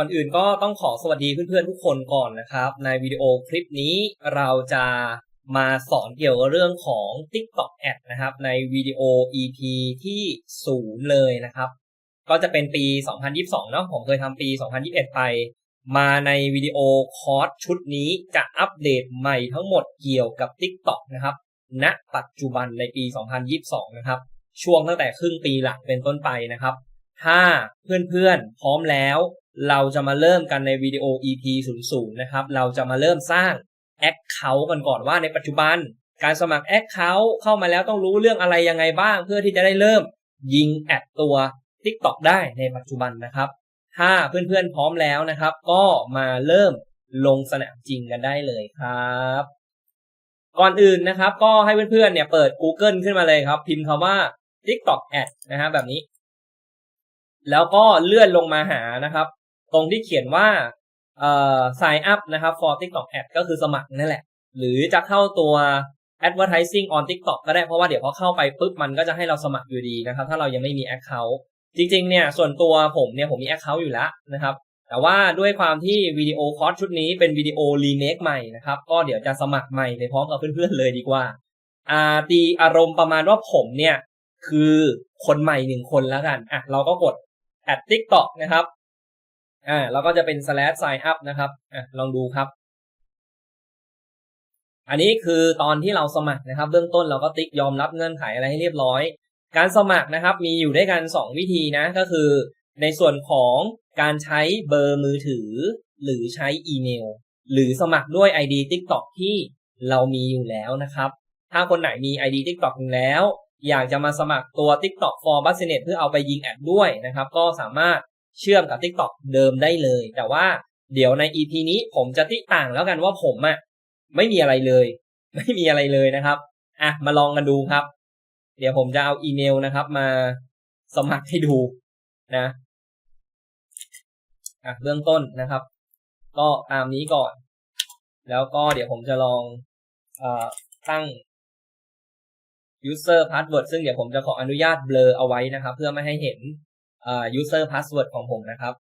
ก่อนอื่นก็ต้องขอสวัสดีเพื่อนๆทุกคนก่อนนะครับ ในวิดีโอคลิปนี้เราจะมาสอนเกี่ยวกับเรื่องของ TikTok Ad นะครับ ในวิดีโอ EP ที่ศูนย์เลยนะครับ ก็จะเป็นปี 2022 เนาะผมเคยทำปี 2021 ไป มาในวิดีโอคอร์สชุดนี้จะอัปเดตใหม่ทั้งหมดเกี่ยวกับ TikTok นะครับณปัจจุบันในปี 2022 นะครับ ช่วงตั้งแต่ครึ่งปีหลังเป็นต้นไปนะครับ ถ้าเพื่อนๆพร้อมแล้ว เราจะมาเริ่มกันในวิดีโอ EP 00นะครับ เราจะมาเริ่มสร้าง Account กันก่อนว่าในปัจจุบัน การสมัคร Account เข้ามาแล้วต้องรู้เรื่องอะไรยังไงบ้าง เพื่อที่จะได้เริ่มยิงแอดตัว TikTok ได้ในปัจจุบันนะครับ ถ้าเพื่อนๆพร้อมแล้วนะครับ ก็มาเริ่มลงสนามจริงกันได้เลยครับ ก่อนอื่นนะครับ ก็ให้เพื่อนๆเนี่ยเปิด Google ขึ้นมาเลยครับ พิมพ์คำว่า TikTok Ad นะฮะแบบนี้ แล้วก็เลื่อนลงมาหานะครับ ตรงที่เขียนว่าเอ่อ sign up นะครับ for TikTok Ad ก็คือสมัครนั่นแหละ หรือจะเข้าตัว advertising on TikTok ก็ได้เพราะว่าเดี๋ยวพอเข้าไปปุ๊บมันก็จะให้เราสมัครอยู่ดีนะครับ ถ้าเรายังไม่มี account จริง ๆ เนี่ย ส่วนตัวผมเนี่ยผมมี account อยู่แล้วนะครับ แต่ว่าด้วยความที่วิดีโอคอร์สชุดนี้เป็นวิดีโอรีเมคใหม่นะครับ ก็เดี๋ยวจะสมัครใหม่ไปพร้อมกับเพื่อนๆเลยดีกว่าอ่าตีอารมณ์ประมาณว่าผมเนี่ย คือคนใหม่หนึ่งคนแล้วกันอะเราก็กด at TikTok นะครับอ่าเราก็จะเป็น slash sign up นะครับอะลองดูครับ อันนี้คือตอนที่เราสมัครนะครับ เบื้องต้นเราก็ติ๊กยอมรับเงื่อนไขอะไรให้เรียบร้อย การสมัครนะครับ มีอยู่ด้วยกัน 2 วิธีนะ ก็คือ ในส่วนของการใช้เบอร์มือถือ หรือใช้อีเมล หรือสมัครด้วย ID TikTok ที่เรามีอยู่แล้วนะครับ ถ้าคนไหนมี ID TikTok อยู่แล้ว อยากจะมาสมัครตัว TikTok for Business เพื่อเอาไปยิงแอดด้วยนะครับ ก็สามารถเชื่อมกับ TikTok เดิมได้เลย แต่ว่าเดี๋ยวใน EP นี้ผมจะติต่างแล้วกันว่าผมอะไม่มีอะไรเลย ไม่มีอะไรเลยนะครับอะมาลองกันดูครับ เดี๋ยวผมจะเอาอีเมลนะครับ มาสมัครให้ดูนะอะเบื้องต้นนะครับ ก็ตามนี้ก่อน แล้วก็เดี๋ยวผมจะลองอตั้ง user password ซึ่งเดี๋ยวผมจะขออนุญาตเบลอเอาไว้นะครับ เพื่อไม่ให้เห็น user password ของผมนะครับ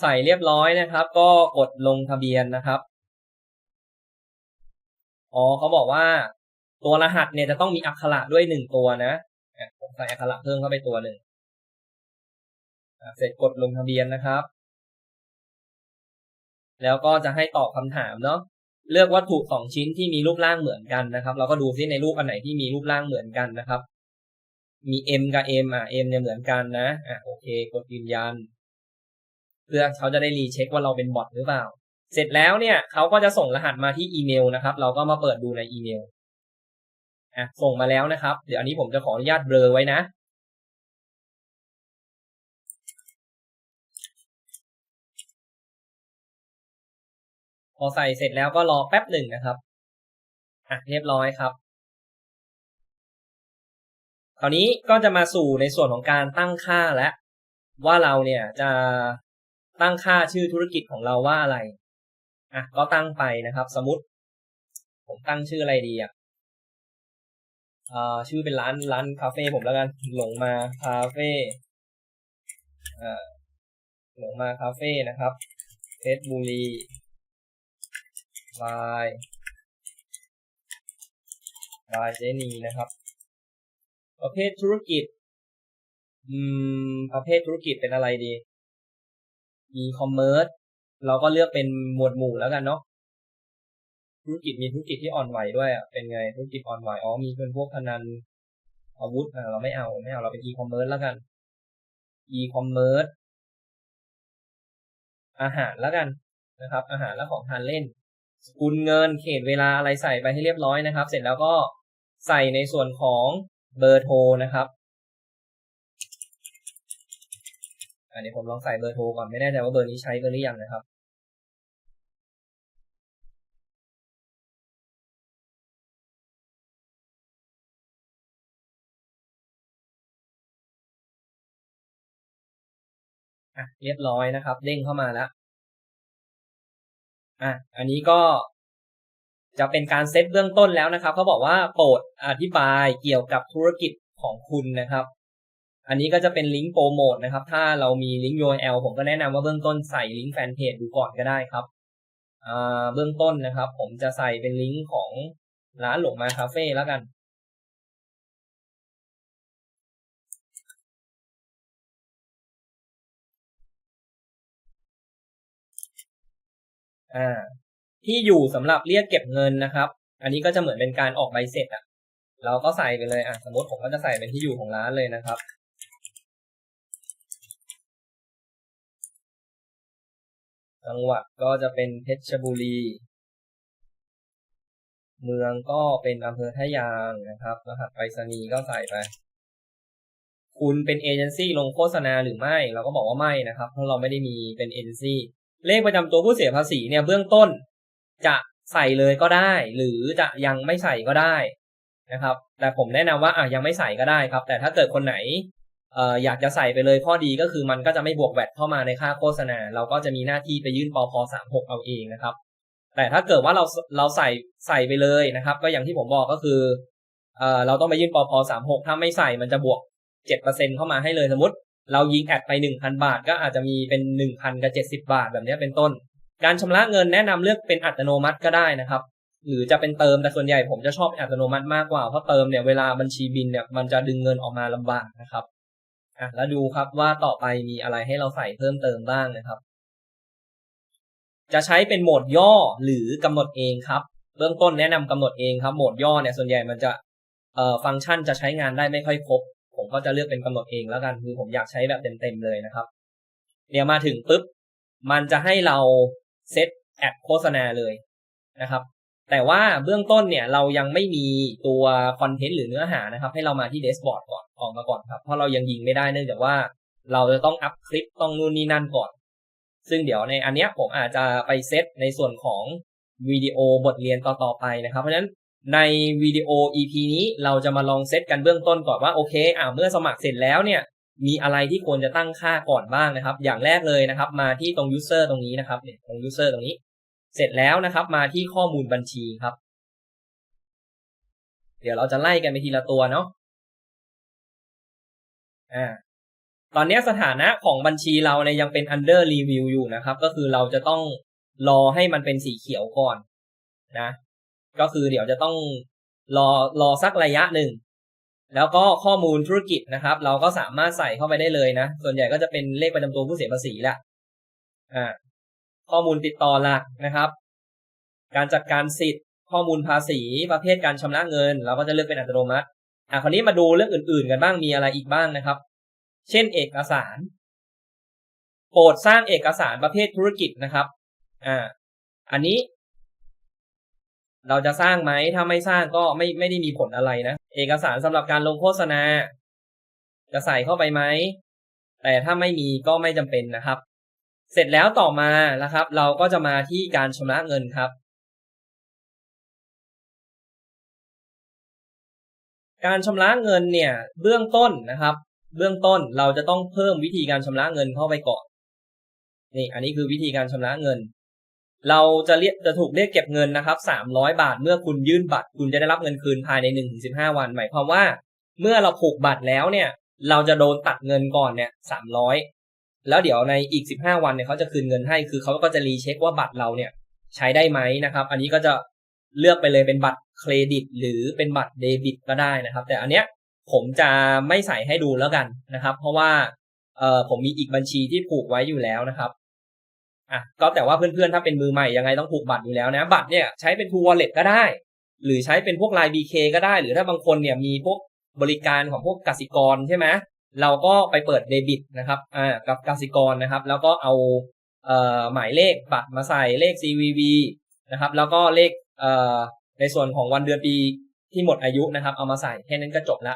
ใส่เรียบร้อยนะครับ ก็กดลงทะเบียนนะครับ อ๋อเขาบอกว่าตัวรหัสเนี่ยจะต้องมีอักขระด้วยหนึ่งตัวนะผมใส่อักขระเพิ่มเข้าไปตัวหนึ่งเสร็จกดลงทะเบียนนะครับ แล้วก็จะให้ตอบคำถามเนาะ เลือกวัตถุสองชิ้นที่มีรูปร่างเหมือนกันนะครับ เราก็ดูซิในรูปอันไหนที่มีรูปร่างเหมือนกันนะครับ มี M กับ M อะ M เนี่ยเหมือนกันนะอะโอเค กดยืนยัน เพื่อเขาจะได้รีเช็คว่าเราเป็นบอทหรือเปล่า เสร็จแล้วเนี่ยเขาก็จะส่งรหัสมาที่อีเมลนะครับ เราก็มาเปิดดูในอีเมลอะส่งมาแล้วนะครับ เดี๋ยวอันนี้ผมจะขออนุญาตเบลอไว้นะ พอใส่เสร็จแล้วก็รอแป๊บหนึ่งนะครับอะเรียบร้อยครับคราวนี้ก็จะมาสู่ในส่วนของการตั้งค่าแล้วว่าเราเนี่ยจะตั้งค่าชื่อธุรกิจของเราว่าอะไรอะก็ตั้งไปนะครับ สมมติ ผมตั้งชื่ออะไรดีอะอ่าชื่อเป็นร้านร้านคาเฟ่ผมแล้วกัน หลงมาคาเฟ่อ่าหลงมาคาเฟ่นะครับเพชรบุรี บายบายเจนีนะครับ ประเภทธุรกิจ อืม ประเภทธุรกิจเป็นอะไรดี e คอมเมิร์ซเราก็เลือกเป็นหมวดหมู่แล้วกันเนาะธุรกิจมีธุรกิจที่อ่อนไหวด้วยอะเป็นไงธุรกิจอ่อนไหวอ๋อมีเป็นพวกพนันอาวุธอะเราไม่เอาไม่เอาเราเป็น e คอมเมิร์ซแล้วกัน e คอมเมิร์ซอาหารแล้วกันนะครับ อาหารและของทานเล่น สกุลเงินเขตเวลาอะไรใส่ไปให้เรียบร้อยนะครับ เสร็จแล้วก็ใส่ในส่วนของเบอร์โทรนะครับอันนี้ผมลองใส่เบอร์โทรก่อนไม่แน่ใจว่าเบอร์นี้ใช้กันหรือยังนะครับอะเรียบร้อยนะครับ เด้งเข้ามาแล้ว อะอันนี้ก็จะเป็นการเซตเบื้องต้นแล้วนะครับเขาบอกว่าโปรดอธิบายเกี่ยวกับธุรกิจของคุณนะครับ อันนี้ก็จะเป็นลิงก์โปรโมทนะครับ ถ้าเรามีลิงก์ URL ผมก็แนะนำว่าเบื้องต้นใส่ลิงก์แฟนเพจดูก่อนก็ได้ครับอ่าเบื้องต้นนะครับ ผมจะใส่เป็นลิงก์ของร้านหลงมาคาเฟ่แล้วกัน อ่าที่อยู่สำหรับเรียกเก็บเงินนะครับ อันนี้ก็จะเหมือนเป็นการออกใบเสร็จอะเราก็ใส่ไปเลยอะสมมติผมก็จะใส่เป็นที่อยู่ของร้านเลยนะครับ จังหวัดก็จะเป็นเพชรบุรี เมืองก็เป็นอำเภอท่ายางนะครับรหัสไปรษณีย์ก็ใส่ไป คุณเป็นเอเจนซี่ลงโฆษณาหรือไม่ เราก็บอกว่าไม่นะครับเพราะเราไม่ได้มีเป็นเอเจนซี่ เลขประจำตัวผู้เสียภาษีเนี่ยเบื้องต้น จะใส่เลยก็ได้ หรือจะยังไม่ใส่ก็ได้นะครับ แต่ผมแนะนำว่าอะยังไม่ใส่ก็ได้ครับ แต่ถ้าเกิดคนไหนเอ่ออยากจะใส่ไปเลยข้อดีก็คือมันก็จะไม่บวกแวดเข้ามาในค่าโฆษณา เราก็จะมีหน้าที่ไปยื่นปพสามหกเอาเองนะครับ แต่ถ้าเกิดว่าเราเราใส่ใส่ไปเลยนะครับ ก็อย่างที่ผมบอกก็คือเอ่อเราต้องไปยื่นปพสามหกถ้าไม่ใส่มันจะบวกเจ็ดเปอร์เซ็นเข้ามาให้เลยสมมติ เรายิงแอดไปหนึ่งพันบาท ก็อาจจะมีเป็นหนึ่งพันกับเจ็ดสิบาทแบบนี้เป็นต้น การชำระเงินแนะนำเลือกเป็นอัตโนมัติก็ได้นะครับ หรือจะเป็นเติมแต่ส่วนใหญ่ผมจะชอบอัตโนมัติมากกว่าเพราะเติมเนี่ยเวลาบัญชีบินเนี่ยมันจะดึงเงินออกมาลำบากนะครับอะแล้วดูครับว่าต่อไปมีอะไรให้เราใส่เพิ่มเติมบ้างนะครับ จะใช้เป็นโหมดย่อหรือกำหนดเองครับ เบื้องต้นแนะนำกำหนดเองครับโหมดย่อเนี่ยส่วนใหญ่มันจะเอ่อฟังก์ชันจะใช้งานได้ไม่ค่อยครบ ผมก็จะเลือกเป็นกำหนดเองแล้วกันคือผมอยากใช้แบบเต็มๆเลยนะครับ เนี่ยมาถึงปุ๊บมันจะให้เราเซตแอดโฆษณาเลยนะครับ แต่ว่าเบื้องต้นเนี่ยเรายังไม่มีตัวคอนเทนต์หรือเนื้อหานะครับ ให้เรามาที่เดสบอร์ดก่อนออกมาก่อนครับเพราะเรายังยิงไม่ได้เนื่องจากว่าเราจะต้องอัพคลิปต้องนู่นนี่นั่นก่อน ซึ่งเดี๋ยวในอันเนี้ยผมอาจจะไปเซตในส่วนของวิดีโอบทเรียนต่อๆไปนะครับ เพราะฉะนั้น ในวิดีโอ EP นี้เราจะมาลองเซตกันเบื้องต้นก่อนว่าโอเคอ่าเมื่อสมัครเสร็จแล้วเนี่ย มีอะไรที่ควรจะตั้งค่าก่อนบ้างนะครับ อย่างแรกเลยนะครับ มาที่ตรง user ตรงนี้นะครับเนี่ยตรง user ตรงนี้ เสร็จแล้วนะครับ มาที่ข้อมูลบัญชีครับ เดี๋ยวเราจะไล่กันไปทีละตัวเนาะอ่าตอนนี้สถานะของบัญชีเราเนี่ยยังเป็น under review อยู่นะครับ ก็คือเราจะต้องรอให้มันเป็นสีเขียวก่อนนะ ก็คือเดี๋ยวจะต้องรอรอสักระยะหนึ่ง แล้วก็ข้อมูลธุรกิจนะครับ เราก็สามารถใส่เข้าไปได้เลยนะ ส่วนใหญ่ก็จะเป็นเลขประจำตัวผู้เสียภาษีแหละอ่าข้อมูลติดต่อหลักนะครับ การจัดการสิทธิ์ ข้อมูลภาษีประเภทการชำระเงิน เราก็จะเลือกเป็นอัตโนมัติอะคราวนี้มาดูเรื่องอื่นๆ กันบ้างมีอะไรอีกบ้างนะครับ เช่นเอกสาร โปรดสร้างเอกสารประเภทธุรกิจนะครับอ่าอันนี้ เราจะสร้างไหมถ้าไม่สร้างก็ไม่ไม่ได้มีผลอะไรนะ เอกสารสำหรับการลงโฆษณา จะใส่เข้าไปไหม แต่ถ้าไม่มีก็ไม่จำเป็นนะครับ เสร็จแล้วต่อมานะครับ เราก็จะมาที่การชำระเงินครับ การชำระเงินเนี่ย เบื้องต้นนะครับ เบื้องต้นเราจะต้องเพิ่มวิธีการชำระเงินเข้าไปก่อนนี่ อันนี้คือวิธีการชำระเงิน เราจะเรียกจะถูกเรียกเก็บเงินนะครับสามร้อยบาท เมื่อคุณยื่นบัตร คุณจะได้รับเงินคืนภายในหนึ่งถึงสิบห้าวัน หมายความว่า เมื่อเราผูกบัตรแล้วเนี่ย เราจะโดนตัดเงินก่อนเนี่ยสามร้อยแล้วเดี๋ยวในอีกสิบห้าวันเนี่ยเขาจะคืนเงินให้ คือเขาก็จะรีเช็คว่าบัตรเราเนี่ยใช้ได้ไหมนะครับ อันนี้ก็จะเลือกไปเลยเป็นบัตรเครดิต หรือเป็นบัตรเดบิตก็ได้นะครับ แต่อันเนี้ยผมจะไม่ใส่ให้ดูแล้วกันนะครับ เพราะว่าเออผมมีอีกบัญชีที่ผูกไว้อยู่แล้วนะครับ อะก็แต่ว่าเพื่อนๆ ถ้าเป็นมือใหม่ยังไงต้องผูกบัตรอยู่แล้วนะ บัตรเนี่ยใช้เป็นทูวอลเล็ตก็ได้ หรือใช้เป็นพวกไลน์บีเคก็ได้ หรือถ้าบางคนเนี่ยมีพวกบริการของพวกกสิกรใช่ไหมเราก็ไปเปิดเดบิตนะครับอ่ากับกสิกรนะครับ แล้วก็เอาเอ่อหมายเลขบัตรมาใส่เลข CVV นะครับ แล้วก็เลขเอ่อในส่วนของวันเดือนปีที่หมดอายุนะครับ เอามาใส่แค่นั้นก็จบละ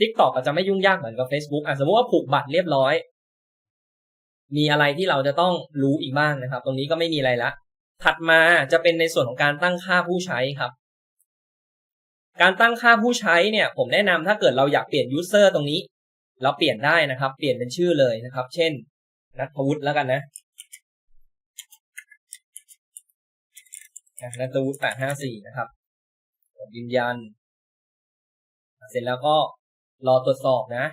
TikTok อาจจะไม่ยุ่งยากเหมือนกับ Facebook อะสมมติว่าผูกบัตรเรียบร้อย มีอะไรที่เราจะต้องรู้อีกบ้างนะครับ ตรงนี้ก็ไม่มีอะไรละ ถัดมาจะเป็นในส่วนของการตั้งค่าผู้ใช้ครับ การตั้งค่าผู้ใช้เนี่ย ผมแนะนำถ้าเกิดเราอยากเปลี่ยน user ตรงนี้ เราเปลี่ยนได้นะครับ เปลี่ยนเป็นชื่อเลยนะครับ เช่น นัทวุฒิแล้วกันนะนัทวุฒิแปดห้าสี่นะครับยืนยัน เสร็จแล้วก็รอตรวจสอบนะ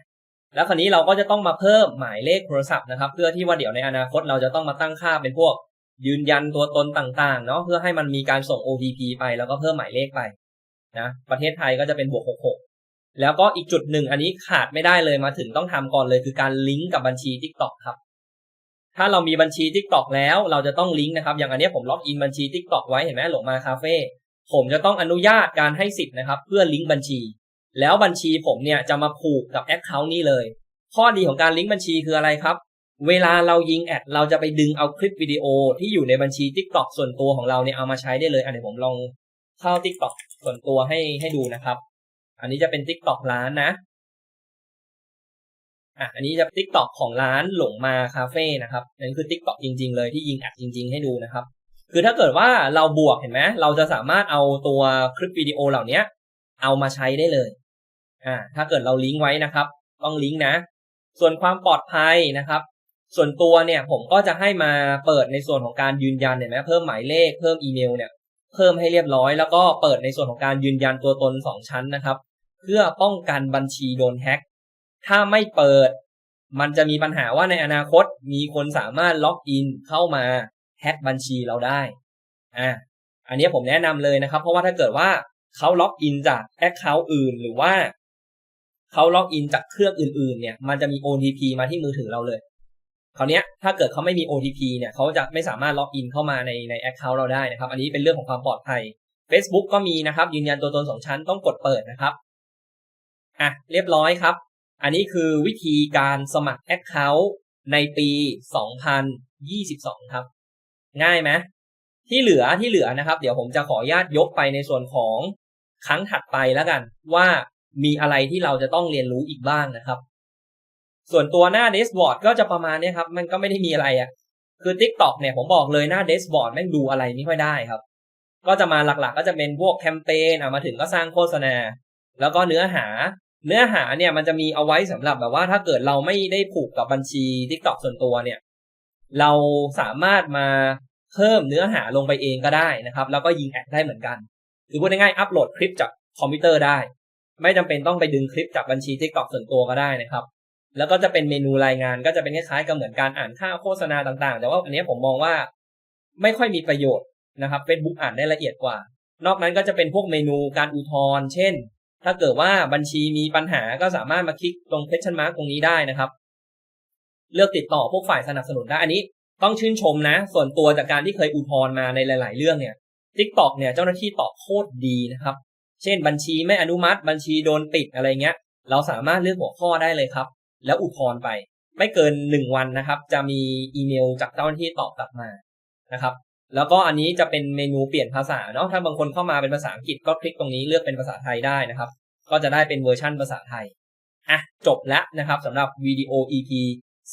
แล้วคราวนี้เราก็จะต้องมาเพิ่มหมายเลขโทรศัพท์นะครับ เพื่อที่ว่าเดี๋ยวในอนาคตเราจะต้องมาตั้งค่าเป็นพวก ยืนยันตัวตนต่างๆเนาะเพื่อให้มันมีการส่ง OTP ไปแล้วก็เพิ่มหมายเลขไปนะประเทศไทยก็จะเป็นบวก 66 แล้วก็อีกจุดหนึ่งอันนี้ขาดไม่ได้เลยมาถึงต้องทำก่อนเลย คือการลิงก์กับบัญชี TikTok ครับ ถ้าเรามีบัญชี TikTok แล้วเราจะต้องลิงก์นะครับ อย่างอันนี้ผมล็อกอินบัญชี TikTok ไว้เห็นไหมหลงมาคาเฟ่ผมจะต้องอนุญาตการให้สิทธิ์นะครับ เพื่อลิงก์บัญชี แล้วบัญชีผมเนี่ยจะมาผูกกับแอคเคาท์นี้เลย ข้อดีของการลิงก์บัญชีคืออะไรครับ เวลาเรายิงแอดเราจะไปดึงเอาคลิปวิดีโอที่อยู่ในบัญชี TikTok ส่วนตัวของเราเนี่ยเอามาใช้ได้เลยอันนี้ผมลองเข้า TikTok ส่วนตัวให้ให้ดูนะครับ อันนี้จะเป็น TikTok ร้านนะอะอันนี้จะ TikTok ของร้านหลงมาคาเฟ่นะครับนั่นคือ TikTok จริง ๆ เลยที่ยิงแอดจริง ๆ ให้ดูนะครับ คือถ้าเกิดว่าเราบวกเห็นไหมเราจะสามารถเอาตัวคลิปวิดีโอเหล่านี้เอามาใช้ได้เลย อ่าถ้าเกิดเราลิงก์ไว้นะครับ ต้องลิงก์นะ ส่วนความปลอดภัยนะครับ ส่วนตัวเนี่ยผมก็จะให้มาเปิดในส่วนของการยืนยันเห็นไหมเพิ่มหมายเลขเพิ่มอีเมลเนี่ยเพิ่มให้เรียบร้อย แล้วก็เปิดในส่วนของการยืนยันตัวตนสองชั้นนะครับ เพื่อป้องกันบัญชีโดนแฮ็กถ้าไม่เปิด มันจะมีปัญหาว่าในอนาคตมีคนสามารถล็อกอินเข้ามาแฮ็กบัญชีเราได้อ่าอันนี้ผมแนะนำเลยนะครับ เพราะว่าถ้าเกิดว่าเขาล็อกอินจากแอคเคาท์อื่น หรือว่า เขาล็อกอินจากเครื่องอื่นๆ เนี่ยมันจะมี OTP มาที่มือถือเราเลยคราวนี้ถ้าเกิดเขาไม่มี OTP เนี่ยเขาจะไม่สามารถล็อกอินเข้ามาในในแอคเคาท์เราได้นะครับ อันนี้เป็นเรื่องของความปลอดภัย Facebook ก็มีนะครับ ยืนยันตัวตนสองชั้นต้องกดเปิดนะครับอะเรียบร้อยครับ อันนี้คือวิธีการสมัครแอคเคาท์ในปี 2022 ครับ ง่ายไหมที่เหลือที่เหลือนะครับ เดี๋ยวผมจะขออนุญาตยกไปในส่วนของครั้งถัดไปแล้วกัน ว่า มีอะไรที่เราจะต้องเรียนรู้อีกบ้างนะครับ ส่วนตัวหน้าเดสบอร์ดก็จะประมาณนี้ครับ มันก็ไม่ได้มีอะไรอะ่ะ คือ TikTok เนี่ยผมบอกเลยหน้าเดสบอร์ดแม่งดูอะไรไม่ค่อยได้ครับ ก็จะมาหลักๆ ก็จะเป็นพวกแคมเปญอะมาถึงก็สร้างโฆษณา แล้วก็เนื้อหา เนื้อหาเนี่ยมันจะมีเอาไว้สำหรับแบบว่า ถ้าเกิดเราไม่ได้ผูกกับบัญชี TikTok ส่วนตัวเนี่ย เราสามารถมาเพิ่มเนื้อหาลงไปเองก็ได้นะครับ แล้วก็ยิงแอดได้เหมือนกันคือพูดง่ายๆอัปโหลดคลิปจากคอมพิวเตอร์ได้ ไม่จำเป็นต้องไปดึงคลิปจากบัญชี TikTok ส่วนตัวก็ได้นะครับ แล้วก็จะเป็นเมนูรายงานก็จะเป็นคล้ายๆกับเหมือนการอ่านค่าโฆษณาต่างๆ แต่ว่าอันนี้ผมมองว่าไม่ค่อยมีประโยชน์นะครับ Facebook อ่านได้ละเอียดกว่า นอกนั้นก็จะเป็นพวกเมนูการอุทธรณ์เช่น ถ้าเกิดว่าบัญชีมีปัญหาก็สามารถมาคลิกตรง question mark ตรงนี้ได้นะครับ เลือกติดต่อพวกฝ่ายสนับสนุนได้อันนี้ต้องชื่นชมนะ ส่วนตัวจากการที่เคยอุทธรณ์มาในหลาย ๆ เรื่องเนี่ย TikTok เนี่ยเจ้าหน้าที่ตอบโคตรดีนะครับ เช่นบัญชีไม่อนุมัติ บัญชีโดนปิดอะไรเงี้ย เราสามารถเลือกหัวข้อได้เลยครับ แล้วอุทธรณ์ไป ไม่เกินหนึ่งวันนะครับ จะมีอีเมลจากเจ้าหน้าที่ตอบกลับมานะครับ แล้วก็อันนี้จะเป็นเมนูเปลี่ยนภาษาเนาะถ้าบางคนเข้ามาเป็นภาษาอังกฤษก็คลิกตรงนี้เลือกเป็นภาษาไทยได้นะครับ ก็จะได้เป็นเวอร์ชั่นภาษาไทยอะจบแล้วนะครับสำหรับวิดีโอ EP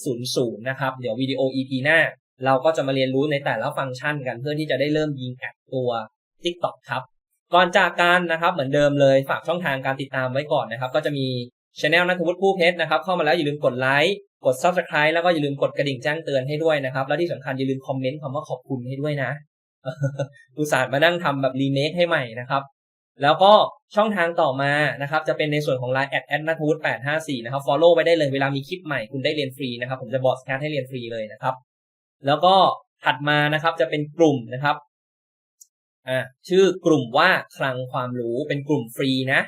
00นะครับเดี๋ยววิดีโอ EP หน้า เราก็จะมาเรียนรู้ในแต่ละฟังก์ชันกันเพื่อที่จะได้เริ่มยิงแอดตัว TikTok ครับ ก่อนจากการนะครับเหมือนเดิมเลยฝากช่องทางการติดตามไว้ก่อนนะครับ ก็จะมี Channel นัทวุฒิผู้เพชรนะครับเข้ามาแล้วอย่าลืมกดไลค์กด Subscribe แล้วก็อย่าลืมกดกระดิ่งแจ้งเตือนให้ด้วยนะครับ แล้วที่สำคัญอย่าลืมคอมเมนต์คำว่าขอบคุณให้ด้วยนะอุตส่าห์มานั่งทำแบบรีเมคให้ใหม่นะครับแล้วก็ช่องทางต่อมานะครับ จะเป็นในส่วนของ Line แอดแอดนัทวุฒิ854นะครับ follow ไว้ได้เลยเวลามีคลิปใหม่คุณได้เรียนฟรีนะครับ ผมจะบอสแคสให้เรียนฟรีเลยนะครับ แล้วก็ถัดมานะครับจะเป็นกลุ่มนะครับ อ่าชื่อกลุ่มว่าคลังความรู้เป็นกลุ่มฟรีนะ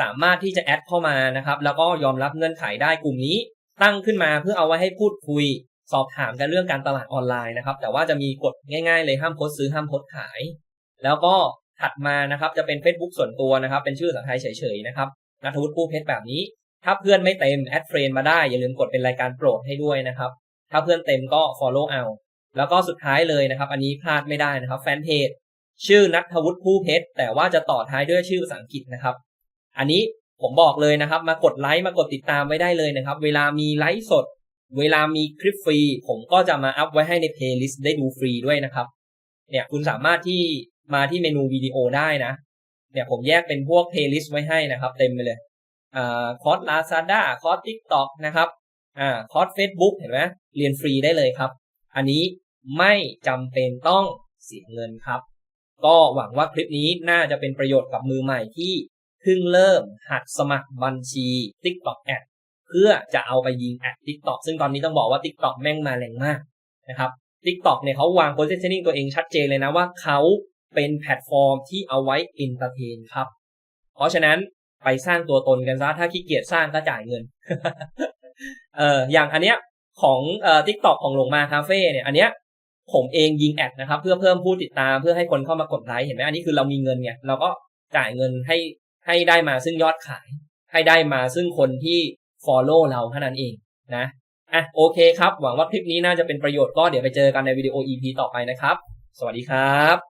สามารถที่จะแอดเข้ามานะครับ แล้วก็ยอมรับเงื่อนไขได้กลุ่มนี้ ตั้งขึ้นมาเพื่อเอาไว้ให้พูดคุย สอบถามกันเรื่องการตลาดออนไลน์นะครับ แต่ว่าจะมีกฎง่าย ๆ เลยห้ามโพสซื้อห้ามโพสขาย แล้วก็ถัดมานะครับจะเป็น Facebook ส่วนตัวนะครับ เป็นชื่อภาษาไทยเฉยๆนะครับนัทวุฒิผู้เพชรแบบนี้ ถ้าเพื่อนไม่เต็มแอดเฟรนมาได้อย่าลืมกดเป็นรายการโปรดให้ด้วยนะครับ ถ้าเพื่อนเต็มก็ follow เอาแล้วก็สุดท้ายเลยนะครับ อันนี้พลาดไม่ได้นะครับแฟนเพจ ชื่อนัทวุฒิผู้เพชรแต่ว่าจะต่อท้ายด้วยชื่อภาษาอังกฤษนะครับ อันนี้ผมบอกเลยนะครับ มากดไลค์มากดติดตามไว้ได้เลยนะครับ เวลามีไลฟ์สด เวลามีคลิปฟรี ผมก็จะมาอัพไว้ให้ในเพลย์ลิสต์ได้ดูฟรีด้วยนะครับ เนี่ยคุณสามารถที่มาที่เมนูวิดีโอได้นะ เนี่ยผมแยกเป็นพวกเพลย์ลิสต์ไว้ให้นะครับ เต็มไปเลยอ่าคอร์สลาซาด้าคอร์สทิกตอกนะครับอ่าคอร์สเฟซบุ๊กเห็นไหมเรียนฟรีได้เลยครับ อันนี้ไม่จำเป็นต้องเสียเงินครับ ก็หวังว่าคลิปนี้น่าจะเป็นประโยชน์กับมือใหม่ที่เพิ่งเริ่มหัดสมัครบัญชี TikTok Ad เพื่อจะเอาไปยิงแอด TikTok ซึ่งตอนนี้ต้องบอกว่า TikTok แม่งมาแรงมากนะครับ TikTok เนี่ยเขาวาง positioning ตัวเองชัดเจนเลยนะว่าเขาเป็นแพลตฟอร์มที่เอาไว้ entertain ครับ เพราะฉะนั้นไปสร้างตัวตนกันซะ ถ้าขี้เกียจสร้างก็จ่ายเงิน เอออย่างอันเนี้ยของเอ่อ TikTok ของหลงมาคาเฟ่เนี่ย อันเนี้ย ผมเองยิงแอดนะครับ เพื่อเพิ่มผู้ติดตามเพื่อให้คนเข้ามากดไลค์เห็นไหมอันนี้คือเรามีเงินไงเราก็จ่ายเงินให้ให้ได้มาซึ่งยอดขาย ให้ได้มาซึ่งคนที่ follow เราเท่านั้นเองนะอะโอเคครับ หวังว่าคลิปนี้น่าจะเป็นประโยชน์ก็เดี๋ยวไปเจอกันในวิดีโอ EP ต่อไปนะครับ สวัสดีครับ